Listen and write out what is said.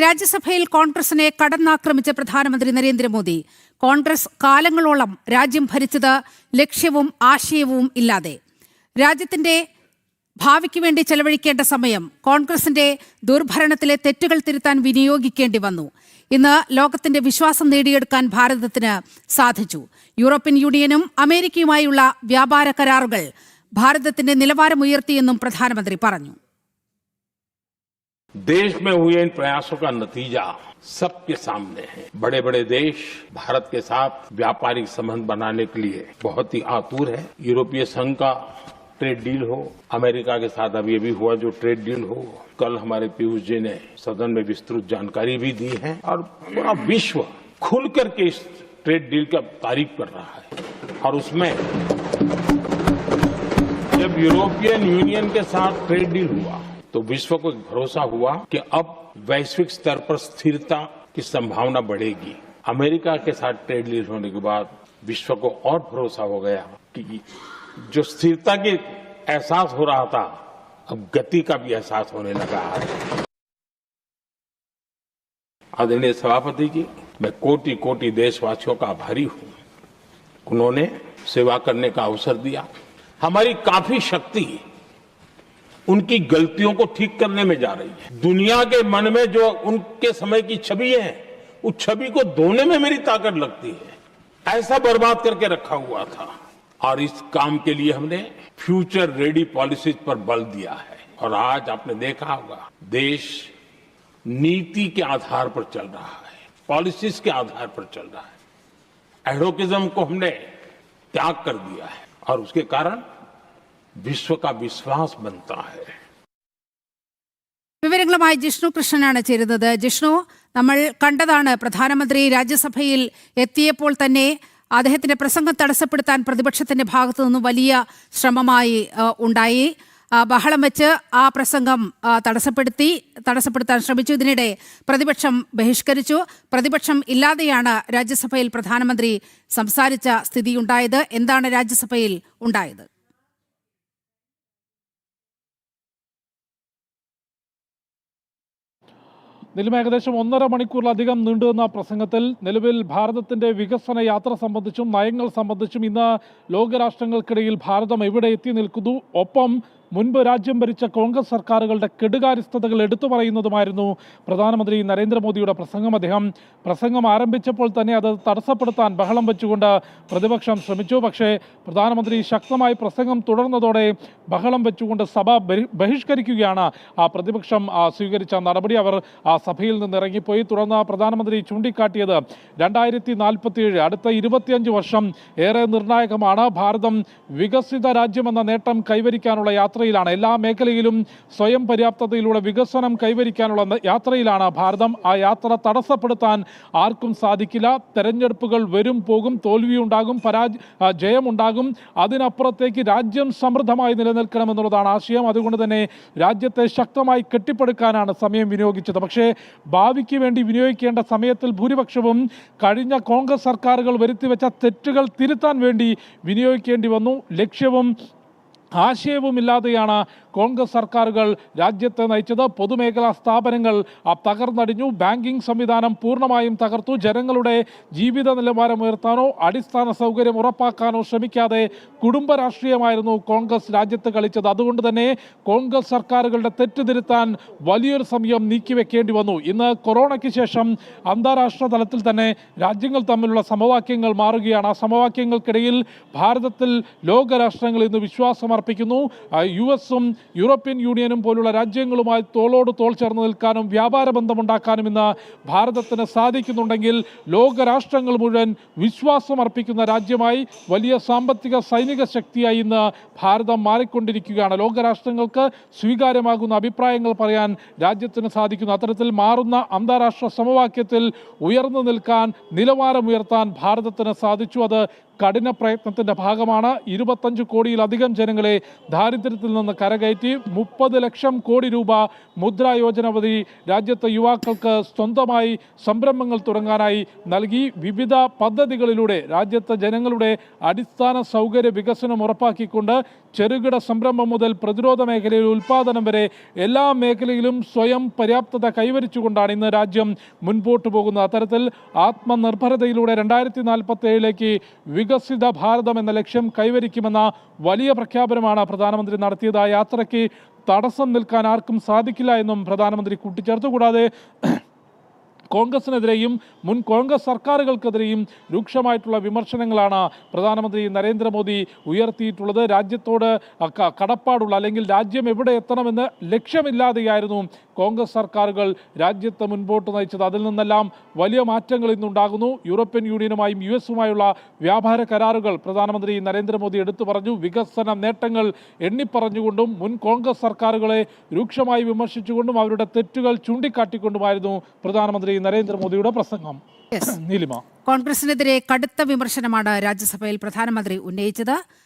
രാജ്യസഭയിൽ കോൺഗ്രസിനെ കടന്നാക്രമിച്ച പ്രധാനമന്ത്രി നരേന്ദ്രമോദി. കോൺഗ്രസ് കാലങ്ങളോളം രാജ്യം ഭരിച്ചത് ലക്ഷ്യവും ആശയവും ഇല്ലാതെ. രാജ്യത്തിന്റെ ഭാവിക്ക് വേണ്ടി ചെലവഴിക്കേണ്ട സമയം കോൺഗ്രസിന്റെ ദുർഭരണത്തിലെ തെറ്റുകൾ തിരുത്താൻ വിനിയോഗിക്കേണ്ടി വന്നു. ഇന്ന് ലോകത്തിന്റെ വിശ്വാസം നേടിയെടുക്കാൻ ഭാരതത്തിന് സാധിച്ചു. യൂറോപ്യൻ യൂണിയനും അമേരിക്കയുമായുള്ള വ്യാപാര കരാറുകൾ ഭാരതത്തിന്റെ നിലവാരമുയർത്തിയെന്നും പ്രധാനമന്ത്രി പറഞ്ഞു. देश में हुए इन प्रयासों का नतीजा सबके सामने है। बड़े बड़े देश भारत के साथ व्यापारिक संबंध बनाने के लिए बहुत ही आतुर है। यूरोपीय संघ का ट्रेड डील हो, अमेरिका के साथ अब ये भी हुआ जो ट्रेड डील हो, कल हमारे पीयूष जी ने सदन में विस्तृत जानकारी भी दी है और पूरा विश्व खुल करके इस ट्रेड डील का तारीफ़ कर रहा है। और उसमें जब यूरोपियन यूनियन के साथ ट्रेड डील हुआ तो विश्व को भरोसा हुआ कि अब वैश्विक स्तर पर स्थिरता की संभावना बढ़ेगी। अमेरिका के साथ ट्रेड डील होने के बाद विश्व को और भरोसा हो गया कि जो स्थिरता की एहसास हो रहा था, अब गति का भी एहसास होने लगा। आदरणीय सभापति जी, मैं कोटि कोटि देशवासियों का आभारी हूँ। उन्होंने सेवा करने का अवसर दिया। हमारी काफ़ी शक्ति उनकी गलतियों को ठीक करने में जा रही है। दुनिया के मन में जो उनके समय की छवि है, उस छवि को धोने में मेरी ताकत लगती है। ऐसा बर्बाद करके रखा हुआ था। और इस काम के लिए हमने फ्यूचर रेडी पॉलिसीज़ पर बल दिया है। और आज आपने देखा होगा, देश नीति के आधार पर चल रहा है, पॉलिसीज़ के आधार पर चल रहा है। एडोकिज्म को हमने त्याग कर दिया है। और उसके कारण विश्व का विश्वास बनता है വിവരങ്ങളുമായി ജിഷ്ണു കൃഷ്ണനാണ് ചേരുന്നത് ജിഷ്ണു നമ്മൾ കണ്ടതാണ് പ്രധാനമന്ത്രി രാജ്യസഭയിൽ എത്തിയപ്പോൾ തന്നെ അദ്ദേഹത്തിന്റെ പ്രസംഗം തടസ്സപ്പെടുത്താൻ പ്രതിപക്ഷത്തിന്റെ ഭാഗത്തു നിന്നും വലിയ ശ്രമമായി ആ, ഉണ്ടായി ആ, ബഹളം വെച്ച് ആ പ്രസംഗം ആ, തടസ്സപ്പെടുത്തി തടസ്സപ്പെടുത്താൻ ശ്രമിച്ചു ഇതിനിടെ പ്രതിപക്ഷം ബഹിഷ്കരിച്ചു പ്രതിപക്ഷം ഇല്ലാതെയാണ് രാജ്യസഭയിൽ പ്രധാനമന്ത്രി സംസാരിച്ച സ്ഥിതിയുണ്ടായത് എന്താണ് രാജ്യസഭയിൽ ഉണ്ടായത് നിലം ഏകദേശം ഒന്നര മണിക്കൂറിലധികം നീണ്ടുവന്ന പ്രസംഗത്തിൽ നിലവിൽ ഭാരതത്തിന്റെ വികസന യാത്ര സംബന്ധിച്ചും നയങ്ങൾ സംബന്ധിച്ചും ഇന്ന് ലോകരാഷ്ട്രങ്ങൾക്കിടയിൽ ഭാരതം എവിടെ എത്തി നിൽക്കുന്നു? ഒപ്പം മുൻപ് രാജ്യം ഭരിച്ച കോൺഗ്രസ് സർക്കാരുകളുടെ കെടുകാര്യസ്ഥതകൾ എടുത്തു പറയുന്നതുമായിരുന്നു പ്രധാനമന്ത്രി നരേന്ദ്രമോദിയുടെ പ്രസംഗം. അദ്ദേഹം പ്രസംഗം ആരംഭിച്ചപ്പോൾ തന്നെ അത് തടസ്സപ്പെടുത്താൻ ബഹളം വെച്ചുകൊണ്ട് പ്രതിപക്ഷം ശ്രമിച്ചു. പക്ഷേ പ്രധാനമന്ത്രി ശക്തമായി പ്രസംഗം തുടർന്നതോടെ ബഹളം വെച്ചുകൊണ്ട് സഭ ബഹിഷ്കരിക്കുകയാണ്. ആ പ്രതിപക്ഷം സ്വീകരിച്ച നടപടി അവർ ആ സഭയിൽ നിന്ന് ഇറങ്ങിപ്പോയി. തുടർന്ന് പ്രധാനമന്ത്രി ചൂണ്ടിക്കാട്ടിയത് രണ്ടായിരത്തി നാൽപ്പത്തിയേഴ് അടുത്ത ഇരുപത്തിയഞ്ച് വർഷം ഏറെ നിർണായകമാണ്. ഭാരതം വികസിത രാജ്യമെന്ന നേട്ടം കൈവരിക്കാനുള്ള യാത്രയിലാണ്. എല്ലാ മേഖലയിലും സ്വയം പര്യാപ്തതയിലൂടെ വികസനം കൈവരിക്കാനുള്ള യാത്രയിലാണ് ഭാരതം. ആ യാത്ര തടസ്സപ്പെടുത്താൻ ആർക്കും സാധിക്കില്ല. തെരഞ്ഞെടുപ്പുകൾ വരും പോകും തോൽവിയുണ്ടാകും പരാജ ജയമുണ്ടാകും. അതിനപ്പുറത്തേക്ക് രാജ്യം സമൃദ്ധമായി നിലനിൽക്കണമെന്നുള്ളതാണ് ആശയം. അതുകൊണ്ട് തന്നെ രാജ്യത്തെ ശക്തമായി കെട്ടിപ്പടുക്കാനാണ് സമയം വിനിയോഗിച്ചത്. പക്ഷേ ഭാവിക്ക് വേണ്ടി വിനിയോഗിക്കേണ്ട സമയത്തിൽ ഭൂരിപക്ഷവും കഴിഞ്ഞ കോൺഗ്രസ് സർക്കാരുകൾ വരുത്തിവെച്ച തെറ്റുകൾ തിരുത്താൻ വേണ്ടി വിനിയോഗിക്കേണ്ടി വന്നു. ലക്ഷ്യവും ആശയവുമില്ലാതെയാണ് കോൺഗ്രസ് സർക്കാരുകൾ രാജ്യത്തെ നയിച്ചത് പൊതുമേഖലാ സ്ഥാപനങ്ങൾ തകർന്നടിഞ്ഞു. ബാങ്കിംഗ് സംവിധാനം പൂർണമായും തകർത്തു. ജനങ്ങളുടെ ജീവിത നിലവാരം ഉയർത്താനോ അടിസ്ഥാന സൗകര്യം ഉറപ്പാക്കാനോ ശ്രമിക്കാതെ കുടുംബ രാഷ്ട്രീയമായിരുന്നു കോൺഗ്രസ് രാജ്യത്ത് കളിച്ചത്. അതുകൊണ്ട് തന്നെ കോൺഗ്രസ് സർക്കാരുകളുടെ തെറ്റ് തിരുത്താൻ വലിയൊരു സമയം നീക്കിവെക്കേണ്ടി വന്നു. ഇന്ന് കൊറോണയ്ക്ക് ശേഷം അന്താരാഷ്ട്ര തലത്തിൽ തന്നെ രാജ്യങ്ങൾ തമ്മിലുള്ള സമവാക്യങ്ങൾ മാറുകയാണ്. ആ സമവാക്യങ്ങൾക്കിടയിൽ ഭാരതത്തിൽ ലോകരാഷ്ട്രങ്ങൾ ഇന്ന് വിശ്വാസമർപ്പിക്കുന്നു. യു എസും യൂറോപ്യൻ യൂണിയനും പോലുള്ള രാജ്യങ്ങളുമായി തോളോട് തോൾ ചേർന്ന് നിൽക്കാനും വ്യാപാര ബന്ധമുണ്ടാക്കാനും ഇന്ന് ഭാരതത്തിന് സാധിക്കുന്നുണ്ടെങ്കിൽ ലോകരാഷ്ട്രങ്ങൾ മുഴുവൻ വിശ്വാസം അർപ്പിക്കുന്ന രാജ്യമായി വലിയ സാമ്പത്തിക സൈനിക ശക്തിയായി ഇന്ന് ഭാരതം മാറിക്കൊണ്ടിരിക്കുകയാണ്. ലോകരാഷ്ട്രങ്ങൾക്ക് സ്വീകാര്യമാകുന്ന അഭിപ്രായങ്ങൾ പറയാൻ രാജ്യത്തിന് സാധിക്കുന്നു. അത്തരത്തിൽ മാറുന്ന അന്താരാഷ്ട്ര സമവാക്യത്തിൽ ഉയർന്നു നിൽക്കാൻ നിലവാരമുയർത്താൻ ഭാരതത്തിന് സാധിച്ചു. അത് കഠിന പ്രയത്നത്തിന്റെ ഭാഗമാണ്. ഇരുപത്തഞ്ച് കോടിയിലധികം ജനങ്ങളെ ദാരിദ്ര്യത്തിൽ നിന്ന് കരകയറ്റി മുപ്പത് ലക്ഷം കോടി രൂപ മുദ്രാ യോജന വഴി രാജ്യത്തെ യുവാക്കൾക്ക് സ്വന്തമായി സംരംഭങ്ങൾ തുടങ്ങാനായി നൽകി. വിവിധ പദ്ധതികളിലൂടെ രാജ്യത്തെ ജനങ്ങളുടെ അടിസ്ഥാന സൗകര്യ വികസനം ഉറപ്പാക്കിക്കൊണ്ട് ചെറുകിട സംരംഭം മുതൽ പ്രതിരോധ മേഖലയിൽ ഉൽപാദനം വരെ എല്ലാ മേഖലയിലും സ്വയം പര്യാപ്തത കൈവരിച്ചുകൊണ്ടാണ് ഇന്ന് രാജ്യം മുൻപോട്ട് പോകുന്നത് അത്തരത്തിൽ ആത്മനിർഭരതയിലൂടെ രണ്ടായിരത്തി നാൽപ്പത്തി ഏഴിലേക്ക് വികസിത ഭാരതം എന്ന ലക്ഷ്യം കൈവരിക്കുമെന്ന വലിയ പ്രഖ്യാപനമാണ് പ്രധാനമന്ത്രി നടത്തിയത് ആ യാത്രയ്ക്ക് തടസ്സം നിൽക്കാൻ ആർക്കും സാധിക്കില്ല എന്നും പ്രധാനമന്ത്രി കൂട്ടിച്ചേർത്തു. കൂടാതെ കോൺഗ്രസിനെതിരെയും മുൻ കോൺഗ്രസ് സർക്കാരുകൾക്കെതിരെയും രൂക്ഷമായിട്ടുള്ള വിമർശനങ്ങളാണ് പ്രധാനമന്ത്രി നരേന്ദ്രമോദി ഉയർത്തിയിട്ടുള്ളത്. രാജ്യത്തോട് കടപ്പാടുള്ള അല്ലെങ്കിൽ രാജ്യം എവിടെ എത്തണമെന്ന് ലക്ഷ്യമില്ലാതെയായിരുന്നു കോൺഗ്രസ് സർക്കാരുകൾ രാജ്യത്ത് മുൻപോട്ട് നയിച്ചത്. അതിൽ നിന്നെല്ലാം വലിയ മാറ്റങ്ങൾ ഇന്നുണ്ടാകുന്നു. യൂറോപ്യൻ യൂണിയനുമായും യു എസുമായുള്ള വ്യാപാര കരാറുകൾ പ്രധാനമന്ത്രി നരേന്ദ്രമോദി എടുത്തു പറഞ്ഞു. വികസന നേട്ടങ്ങൾ എണ്ണിപ്പറഞ്ഞുകൊണ്ടും മുൻ കോൺഗ്രസ് സർക്കാരുകളെ രൂക്ഷമായി വിമർശിച്ചുകൊണ്ടും അവരുടെ തെറ്റുകൾ ചൂണ്ടിക്കാട്ടിക്കൊണ്ടുമായിരുന്നു പ്രധാനമന്ത്രി നരേന്ദ്രമോദിയുടെ പ്രസംഗം. നീലിമ. കോൺഗ്രസിനെതിരെ കടുത്ത വിമർശനമാണ് രാജ്യസഭയിൽ പ്രധാനമന്ത്രി ഉന്നയിച്ചത്.